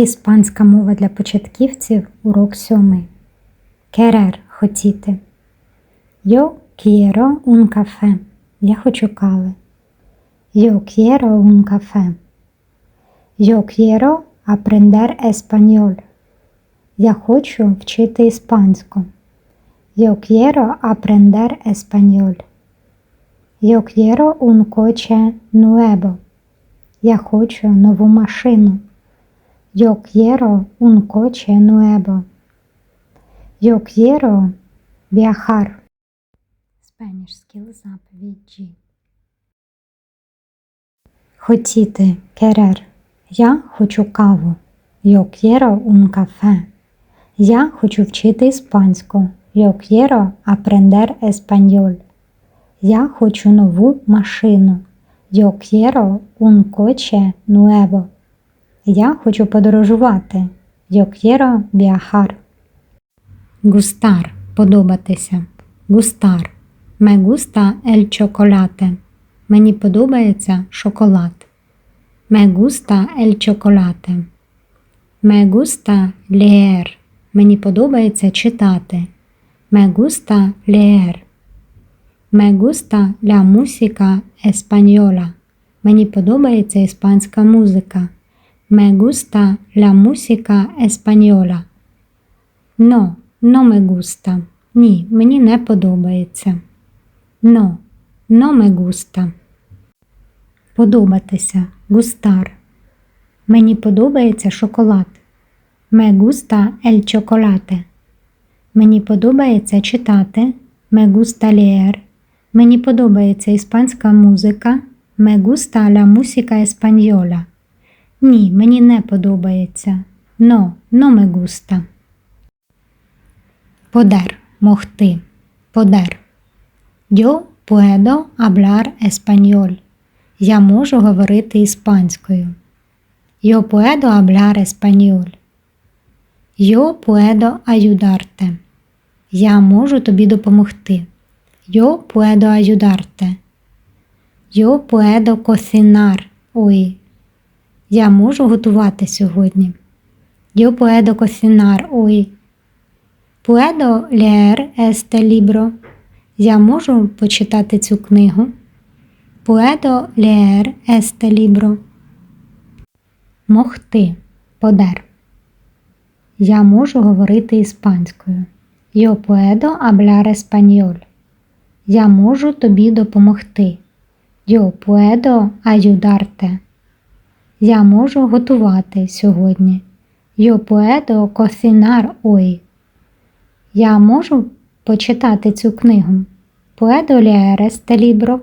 Іспанська мова для початківців, урок 7. Querer – хотіти. Yo quiero un café. Я хочу кави. Я хочу вчити іспанську. Yo quiero aprender español. Yo quiero un coche nuevo. Я хочу нову машину. Yo quiero un coche nuevo. Yo quiero viajar. Spanish Skill заповідь G. Хотіти. Querer. Я хочу каву. Yo quiero un café. Я хочу вчити іспанську. Yo quiero aprender español. Я хочу нову машину. Yo quiero un coche nuevo. Я хочу подорожувати. Yo quiero viajar. Густар подобатися. Густар. Me gusta el chocolate. Мені подобається шоколад. Me gusta el chocolate. Me gusta leer. Мені подобається читати. Me gusta leer. Me gusta la música española. Мені подобається іспанська музика. Me gusta la música española. No, no me gusta. Ні, мені не подобається. No, no me gusta. Подобатися. Густар. Мені подобається шоколад. Me gusta el chocolate. Мені подобається читати. Me gusta leer. Мені подобається іспанська музика. Me gusta la música española. Ні, мені не подобається. No, no me gusta. Poder – могти. Yo puedo hablar español. Я можу говорити іспанською. Yo puedo hablar español. Yo puedo ayudarte. Я можу тобі допомогти. Ayudarte. Yo puedo cocinar hoy. Я можу готувати сьогодні. Yo puedo cocinar hoy. Puedo leer este libro. Я можу почитати цю книгу. Puedo leer este libro. Могти. Poder. Я можу говорити іспанською. Yo puedo hablar español. Я можу тобі допомогти. Yo puedo ayudarte. Я можу готувати сьогодні. Йо поедо кофінар ой. Я можу почитати цю книгу. Поедо ліерес та libro.